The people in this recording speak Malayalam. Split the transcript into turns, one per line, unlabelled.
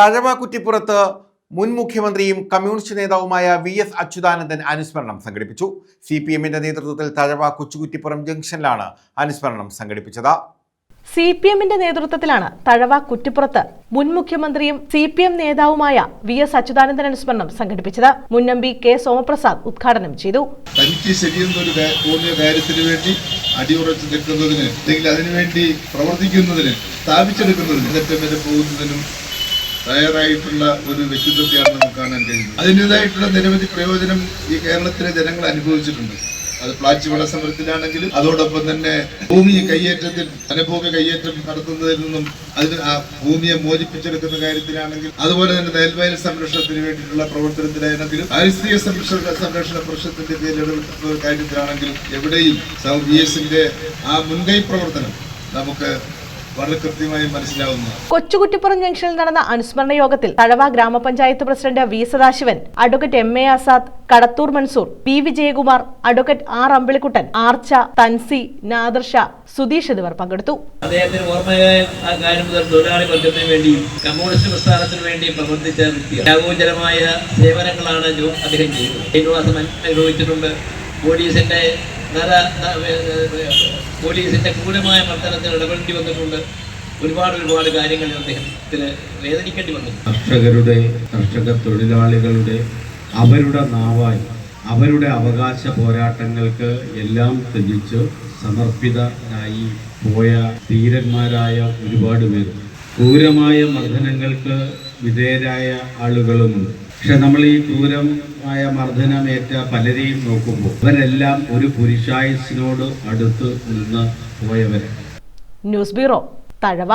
തഴവ കുറ്റിപ്പുറത്ത് മുൻ മുഖ്യമന്ത്രിയും കമ്മ്യൂണിസ്റ്റ് നേതാവുമായ വി എസ് അച്യുതാനന്ദൻ അനുസ്മരണം സംഘടിപ്പിച്ചു. സി പി എമ്മിന്റെ നേതൃത്വത്തിൽ തഴവ കൊച്ചുകുറ്റിപ്പുറം ജംഗ്ഷനിലാണ് അനുസ്മരണം സംഘടിപ്പിച്ചത്.
സി പി എമ്മിന്റെ നേതൃത്വത്തിലാണ് തഴവ കുറ്റിപ്പുറത്ത് മുൻ മുഖ്യമന്ത്രിയും സി പി എം നേതാവുമായ വി എസ് അച്യുതാനന്ദൻ അനുസ്മരണം സംഘടിപ്പിച്ചത്. മുൻ എം പി കെ സോമപ്രസാദ് ഉദ്ഘാടനം ചെയ്തു.
തനിക്ക് ശരിയെന്നൊരു കാ- തോന്നിയ കാര്യത്തിന് വേണ്ടി അടിയുറച്ചു നിൽക്കുന്നതിന് അല്ലെങ്കിൽ അതിനുവേണ്ടി പ്രവർത്തിക്കുന്നതിന് സ്ഥാപിച്ചെടുക്കുന്നതിന് വരെ പോകുന്നതിനും തയ്യാറായിട്ടുള്ള ഒരു വ്യക്തിത്വത്തെയാണ് നമുക്ക് കാണാൻ കഴിയുന്നത്. അതിന്റെതായിട്ടുള്ള നിരവധി പ്രയോജനം ഈ കേരളത്തിലെ ജനങ്ങൾ അനുഭവിച്ചിട്ടുണ്ട്. അത് പ്ലാച്ചി സമരത്തിലാണെങ്കിലും അതോടൊപ്പം തന്നെ ഭൂമി കയ്യേറ്റത്തിൽ അനുഭവ കയ്യേറ്റം നടത്തുന്നതിൽ നിന്നും അതിന് ആ ഭൂമിയെ മോചിപ്പിച്ചെടുക്കുന്ന കാര്യത്തിലാണെങ്കിൽ അതുപോലെ തന്നെ നെൽവയൽ സംരക്ഷണത്തിന് വേണ്ടിയിട്ടുള്ള പ്രവർത്തനത്തിലാണെങ്കിലും പാരിസ്ഥിതിക സംരക്ഷണ സംരക്ഷണ പ്രശ്നത്തിന്റെ പേരിൽ കാര്യത്തിലാണെങ്കിലും എവിടെയും വി എസിന്റെ ആ മുൻകൈ പ്രവർത്തനം നമുക്ക് വളരെ കൃത്യമായി മനസ്സിലാവുന്നതാണ്.
കൊച്ചുകുറ്റിപ്പുറം ജംഗ്ഷനിൽ നടന്ന അനുസ്മരണ യോഗത്തിൽ തഴവ ഗ്രാമപഞ്ചായത്ത് president V Sadasivan advocate M A Azad Kadathoor Mansoor P Vijayakumar advocate R Ambilikuttan Archa Thansi Nadarsha Sudheesh എന്നിവർ പങ്കെടുത്തു.
അദ്ദേഹത്തിന് ഓർമ്മയായ ആ കാര്യം മുതൽ തൊഴിലാളി വർഗത്തിന് വേണ്ടിയും കമ്മ്യൂണിസ്റ്റ് പ്രസ്ഥാനത്തിന് വേണ്ടിയും പ്രവർത്തിച്ച വ്യക്തിയാണ്. ത്യാഗോചരമായ സേവനങ്ങളാണ് അദ്ദേഹം ചെയ്തത്. ശ്രീനിവാസം അനുഭവിച്ചിട്ടുണ്ട് പോലീസിന്റെ നര പോലീസിന്റെ ക്രൂരമായ മർദ്ദനത്തിൽ ഇടപെടേണ്ടി വന്നിട്ടുണ്ട്. ഒരുപാട് ഒരുപാട് കാര്യങ്ങൾ അദ്ദേഹത്തിന് വേദനിക്കേണ്ടി വന്നിട്ടുണ്ട്
കർഷകരുടെ കർഷക തൊഴിലാളികളുടെ അവരുടെ നാവായി അവരുടെ അവകാശ പോരാട്ടങ്ങൾക്ക് എല്ലാം ത്യജിച്ച് സമർപ്പിതരായി പോയ ധീരന്മാരായ ഒരുപാട് പേർ. ക്രൂരമായ മർദ്ദനങ്ങൾക്ക് വിധേയരായ ആളുകളുമുണ്ട്. പക്ഷെ നമ്മൾ ഈ ക്രൂരമായ മർദ്ദനമേറ്റ പലരെയും നോക്കുമ്പോൾ അവരെല്ലാം ഒരു പുരുഷായുസിനോട് അടുത്ത് നിന്ന് പോയവരാണ്.
News bureau Thazhava